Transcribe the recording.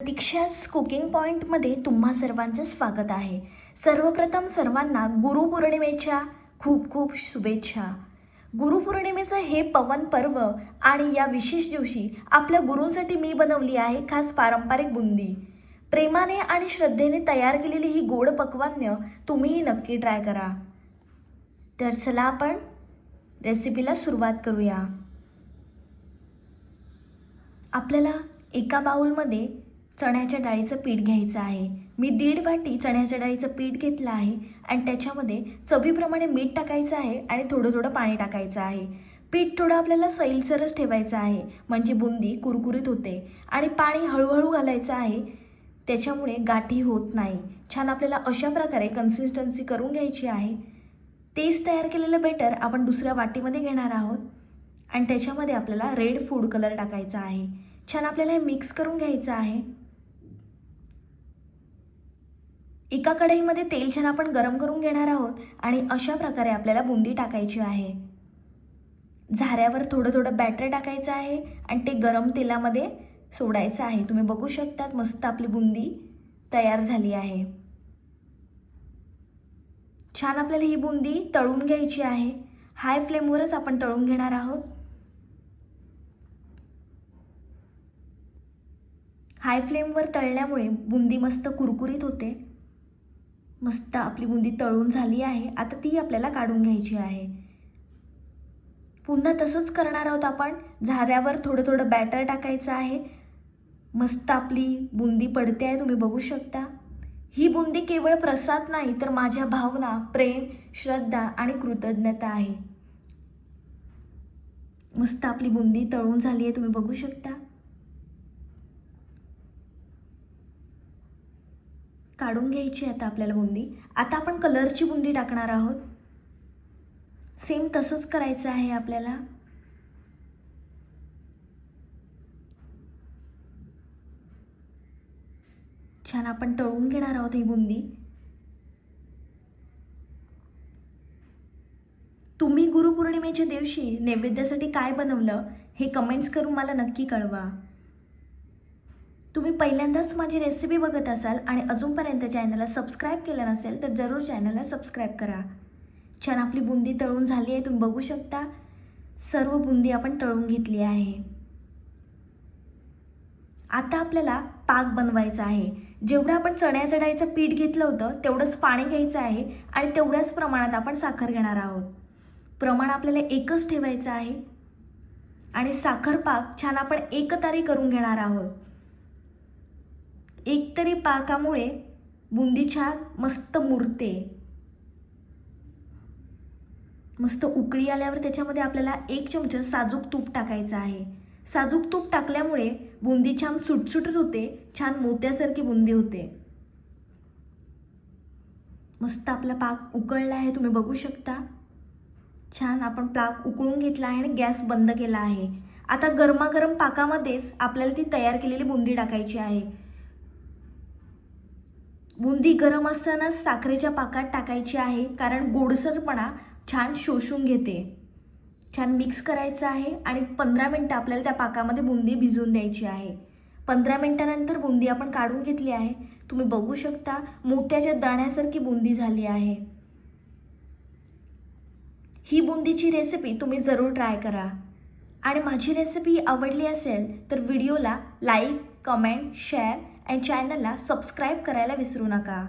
प्रतीक्षाच cooking पॉईंटमध्ये तुम्हा सर्वांचं स्वागत आहे. सर्वप्रथम सर्वांना गुरुपौर्णिमेच्या खूप खूप शुभेच्छा. गुरुपौर्णिमेचं हे पवन पर्व आणि या विशेष दिवशी आपल्या गुरूंसाठी मी बनवली आहे खास पारंपरिक बुंदी. प्रेमाने आणि श्रद्धेने तयार केलेली ही गोड पक्वान्य तुम्हीही नक्की ट्राय करा. तर चला आपण रेसिपीला सुरुवात करूया. आपल्याला एका बाऊलमध्ये चण्याच्या डाळीचं पीठ घ्यायचं आहे. मी दीड वाटी चण्याच्या डाळीचं पीठ घेतलं आहे आणि त्याच्यामध्ये चवीप्रमाणे मीठ टाकायचं आहे आणि थोडं थोडं पाणी टाकायचं आहे. पीठ थोडं आपल्याला सैलसरच ठेवायचं आहे म्हणजे बुंदी कुरकुरीत होते आणि पाणी हळूहळू घालायचं आहे. त्याच्यामुळे गाठी होत नाही. छान आपल्याला अशा प्रकारे कन्सिस्टन्सी करून घ्यायची आहे. तेच तयार केलेलं बेटर आपण दुसऱ्या वाटीमध्ये घेणार आहोत. आणि त्याच्यामध्ये आपल्याला रेड फूड कलर टाकायचा आहे. छान आपल्याला हे मिक्स करून घ्यायचं आहे. एका कढईमध्ये तेल छान आपण गरम करून घेणार आहोत आणि अशा प्रकारे आपल्याला बुंदी टाकायची आहे. झाऱ्यावर थोडं थोडं बॅटर टाकायचं आहे आणि ते गरम तेलामध्ये सोडायचं आहे. तुम्ही बघू शकतात मस्त आपली बुंदी तयार झाली आहे. छान आपल्याला ही बुंदी तळून घ्यायची आहे. हाय फ्लेमवरच आपण तळून घेणार आहोत. हाय फ्लेमवर तळल्यामुळे बुंदी मस्त कुरकुरीत होते. मस्त आपली बुंदी तळून झाली आहे. आता ती आपल्याला काढून घ्यायची आहे. पुन्हा तसंच करणार आहोत आपण. झाऱ्यावर थोडं थोडं बॅटर टाकायचं आहे. मस्त आपली बुंदी पडते आहे तुम्ही बघू शकता. ही बुंदी केवळ प्रसाद नाही तर माझ्या भावना प्रेम श्रद्धा आणि कृतज्ञता आहे. मस्त आपली बुंदी तळून झाली आहे तुम्ही बघू शकता. काढून घ्यायची आता आपल्याला बुंदी. आता आपण कलरची बुंदी टाकणार आहोत. सेम तसंच करायचं आहे आपल्याला. छान आपण तळून घेणार आहोत ही बुंदी. तुम्ही गुरुपौर्णिमेच्या दिवशी नैवेद्यासाठी काय बनवलं हे कमेंट्स करून मला नक्की कळवा. तुम्ही पहिल्यांदाच माझी रेसिपी बघत असाल आणि अजूनपर्यंत चॅनलला सबस्क्राईब केलं नसेल तर जरूर चॅनलला सबस्क्राईब करा. छान आपली बुंदी तळून झाली आहे तुम्ही बघू शकता. सर्व बुंदी आपण तळून घेतली आहे. आता आपल्याला पाक बनवायचा आहे. जेवढं आपण चण्या चढायचं पीठ घेतलं होतं तेवढंच पाणी घ्यायचं आहे आणि तेवढ्याच प्रमाणात आपण साखर घेणार आहोत. प्रमाण आपल्याला एकच ठेवायचं आहे. आणि साखर पाक छान आपण एकतारी करून घेणार आहोत. एकतरी पाकामुळे बुंदी छान मस्त मुरते. मस्त उकळी आल्यावर त्याच्यामध्ये आपल्याला एक चमचा साजूक तूप टाकायचं आहे. साजूक तूप टाकल्यामुळे बुंदी छान सुटसुटत होते छान मोत्यासारखी बुंदी होते. मस्त आपला पाक उकळला आहे तुम्ही बघू शकता. छान आपण पाक उकळून घेतला आहे आणि गॅस बंद केला आहे. आता गरमागरम पाकामध्येच आपल्याला ती तयार केलेली बुंदी टाकायची आहे. बुंदी गरम असतानाच साखरेच्या पाकात टाकायची आहे कारण गोडसरपणा छान शोषून घेते. छान मिक्स करायचं आहे आणि पंधरा मिनटं आपल्याला त्या पाकामध्ये बुंदी भिजवून द्यायची आहे. पंधरा मिनटानंतर बुंदी आपण काढून घेतली आहे. तुम्ही बघू शकता मोत्याच्या दाण्यासारखी बुंदी झाली आहे. ही बुंदीची रेसिपी तुम्ही जरूर ट्राय करा. आणि माझी रेसिपी आवडली असेल तर व्हिडिओला लाईक कमेंट शेअर आणि चॅनलला सबस्क्राईब करायला विसरू नका.